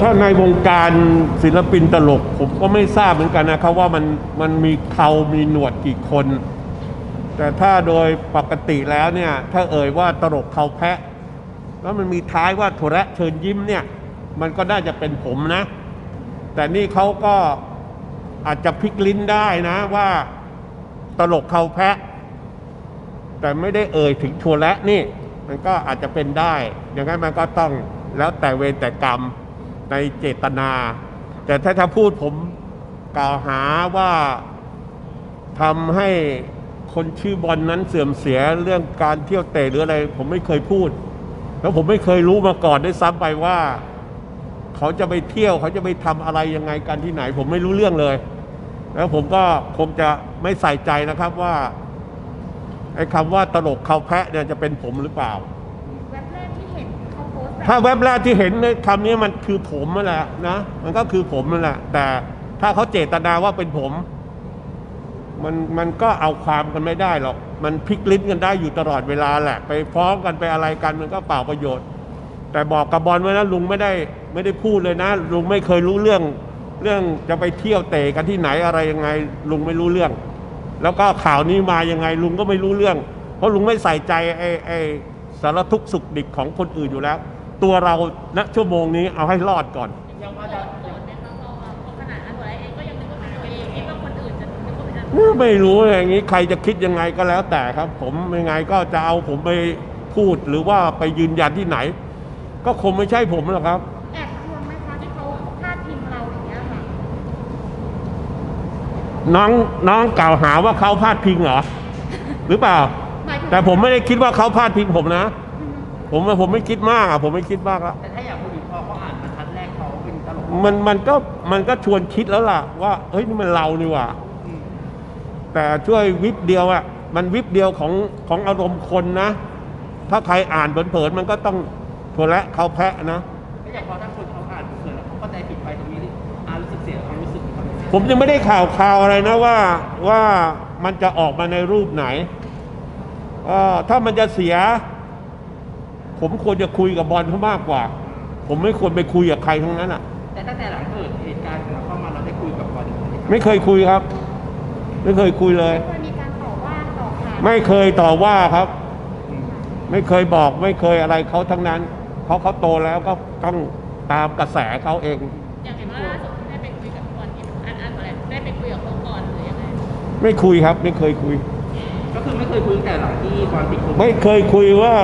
ถ้าในวงการศิลปินตลก ผมก็ไม่ทราบเหมือนกันนะครับว่ามันมันมีเขามีหนวดกี่คน แต่ถ้าโดยปกติแล้วเนี่ย ถ้าเอ่ยว่าตลกเขาแพะ แล้วมันมีท้ายว่าโทระเชิญยิ้มเนี่ย มันก็น่าจะเป็นผมนะ แต่นี่เขาก็อาจจะพลิกลิ้นได้นะว่าตลกเขาแพะ แต่ไม่ได้เอ่ยถึงโทระนี่ มันก็อาจจะเป็นได้อย่างนั้นมันก็ต้อง แล้วแต่เวรแต่กรรมในเจตนา แต่ถ้าถ้าพูดผมกล่าวหาว่าทำให้คนชื่อบอลนนั้นเสื่อมเสียเรื่องการเที่ยวเตะหรืออะไร ผมไม่เคยพูด แล้วผมไม่เคยรู้มาก่อนได้วยซ้ำไปว่า เขาจะไปเที่ยวเขาจะไปทำอะไรยังไงกันที่ไหน ผมไม่รู้เรื่องเลย แล้วผมก็คงจะไม่ใส่ใจนะครับว่าไอ้คำว่าตลกเขาแพะเนี่ยจะเป็นผมหรือเปล่า เว็บแรกที่เห็น ถ้าเว็บแรกที่เห็นในคำนี้มันคือผมนั่นแหละนะมันก็คือผมนั่นแหละ แต่ถ้าเขาเจตนาว่าเป็นผม มันมันก็เอาความกันไม่ได้หรอก มันพลิกลิ้นกันได้อยู่ตลอดเวลาแหละ ไปฟ้องกันไปอะไรกันมันก็เปล่าประโยชน์ แต่บอกกับบอลไว้นะลุงไม่ได้ไม่ได้พูดเลยนะ ลุงไม่เคยรู้เรื่อง เรื่องจะไปเที่ยวเตะกันที่ไหนอะไรยังไง ลุงไม่รู้เรื่อง แล้วก็ข่าวนี้มายังไง ลุงก็ไม่รู้เรื่อง เพราะลุงไม่ใส่ใจไอ้ไอ้สารทุกข์สุขดิบของคนอื่นอยู่แล้ว ตัวเราณชั่วโมงนี้เอาให้รอดก่อน ยังว่าจะโพสต์ในเขาบอกว่าพอขนาดนั้นตัวเองก็ยังนึกว่าเป็นตัวเองคิดว่าคนอื่นจะนึกว่าเป็นตัวเองไม่รู้อย่างนี้ใครจะคิดยังไงก็แล้วแต่ครับ ผมยังไงก็จะเอาผมไปพูดหรือว่าไปยืนยันที่ไหน ก็คงไม่ใช่ผมหรอกครับแอบกลัวไหมคะที่เขาพาดพิงเราอย่างเงี้ยค่ะน้องน้องกล่าวหาว่าเขาพาดพิงเหรอหรือเปล่าหมายถึงแต่ผมไม่ได้คิดว่าเขาพาดพิงผมนะอืม ผมผมไม่คิดมากอะผมไม่คิดมากละแต่ถ้าอยากพูดถึงพอเขาอ่านบรรทัดแรกเขาเป็นตลกมันมันก็มันก็ชวนคิดแล้วล่ะ ว่าเฮ้ยนี่มันเรานี่หว่าอืมแต่ช่วยวิบเดียวอะมันวิบเดียวของของอารมณ์คนนะ ถ้าใครอ่านเผินๆมันก็ต้องทัวและเขาแพะนะ ไม่อยากพอถ้าคนเขาอ่านเกิดแล้วเขาเข้าใจผิดไปตรงนี้อ่านรู้สึกเสียความรู้สึกความรู้สึกผมยังไม่ได้ข่าวข่าวอะไรนะว่าว่ามันจะออกมาในรูปไหนเอ่อถ้ามันจะเสีย ผมควรจะคุยกับบอลเขามากกว่า ผมไม่ควรไปคุยกับใครทั้งนั้นอะ แต่ตั้งแต่หลังเกิดเหตุการณ์ของเราเข้ามาเราได้คุยกับบอลไม่เคยคุยครับ ไม่เคยคุยเลย ไม่เคยมีการต่อว่าต่อขานไม่เคยต่อว่าครับอืมไม่เคยบอกไม่เคยอะไรเขาทั้งนั้นเพราะเขาโตแล้วก็ต้องตามกระแสเขาเอง อย่างเห็นว่าล่าสุดได้ไปคุยกับก่อนที่อันอันอะไรได้ไปคุยกับเขาก่อนหรือยังไงไม่คุยครับ ไม่เคยคุย ก็คือไม่เคยคุยตั้งแต่หลังที่บอลติดโควิดไม่เคยคุยว่า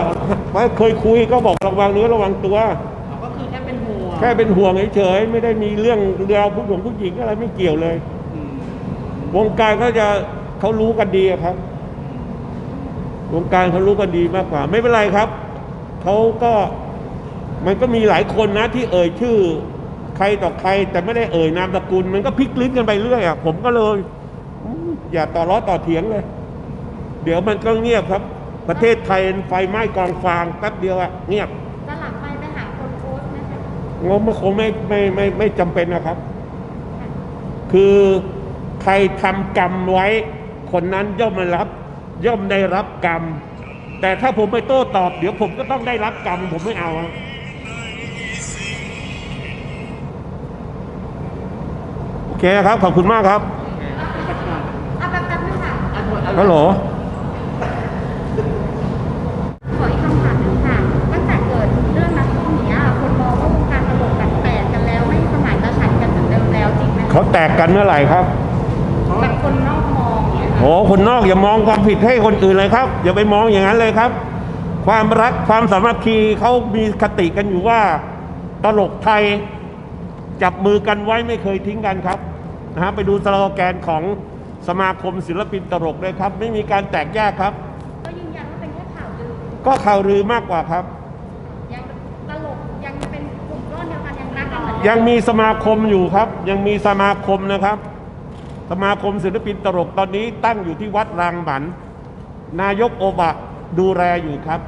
ไม่เคยคุยก็บอกระวังเนื้อระวังตัวอ๋อก็คือแค่เป็นห่วงแค่เป็นห่วงเฉยๆไม่ได้มีเรื่องเรื่องผู้หญิงผู้หญิงอะไรไม่เกี่ยวเลย อืมวงการก็จะเขารู้กันดีอะครับ วงการเขารู้กันดีมากกว่า ไม่เป็นไรครับเขาก็มันก็มีหลายคนนะที่เอ่ยชื่อ ใครต่อใคร แต่ไม่ได้เอ่ยนามสกุล มันก็พลิกลิ้นกันไปเรื่อยอะผมก็เลยอืมอย่าต่อล้อต่อเถียงเลย เดี๋ยวมันก็เงียบครับ ประเทศไทยไฟไหม้กองฟางแป๊บเดียวอะเงียบจะหลังไปไปหาคนโพสต์ไหมคะงบมันคงไม่ไม่ไม่ไม่จำเป็นนะครับ คือใครทำกรรมไว้ คนนั้นย่อมได้รับ ย่อมได้รับกรรม แต่ถ้าผมไปโต้ตอบ เดี๋ยวผมก็ต้องได้รับกรรม ผมไม่เอาอะโอเคครับ ขอบคุณมากครับอะแป๊บแป๊บนึงค่ะอะทวนฮัลโหล เขาแตกกันเมื่อไหร่ครับแบบคนนอกมองอย่างเงี้ยค่ะโอ้คนนอกอย่ามองความผิดให้คนอื่นเลยครับ อย่าไปมองอย่างนั้นเลยครับ ความรักความสามัคคีเขามีคติกันอยู่ว่า ตลกไทยจับมือกันไว้ไม่เคยทิ้งกันครับนะฮะไปดูสโลแกนของสมาคมศิลปินตลกเลยครับ ไม่มีการแตกแยกครับ ก็ยืนยันว่าเป็นแค่ข่าวลือ ก็ข่าวลือมากกว่าครับ ยังตลกยังเป็นกลุ่มก้อนเดียวกัน ยังมีสมาคมอยู่ครับ ยังมีสมาคมนะครับ สมาคมศิลปินตลกตอนนี้ตั้งอยู่ที่วัดรางบันนายกโอบะดูแลอยู่ครับ